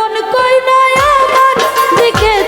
মন কই নয় আমার দেখে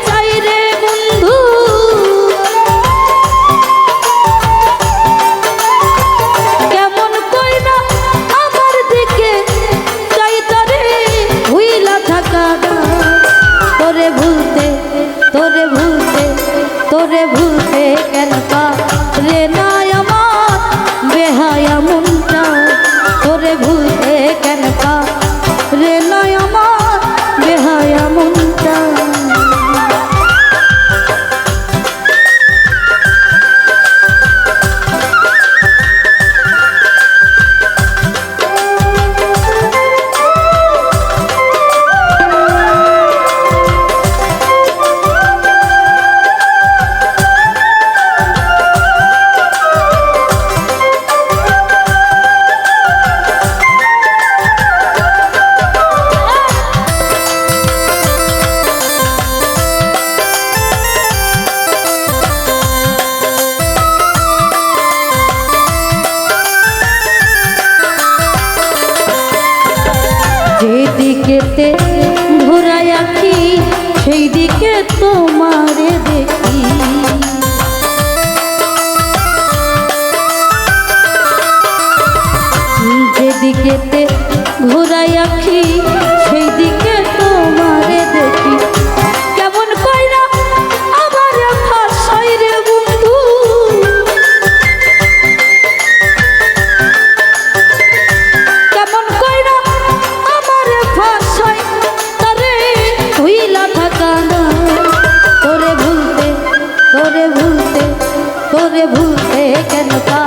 দিকেতে ঘোরায় কি? সেই দিকে তোমারে দেখি। এ কেন পা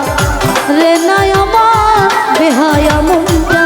রে নয় আমার বেহায়া মুন্ডা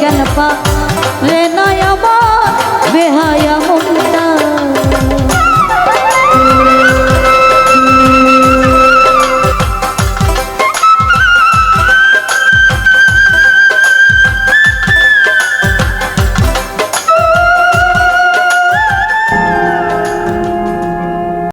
কেন পা? রে নয় আমার বেহায়া মন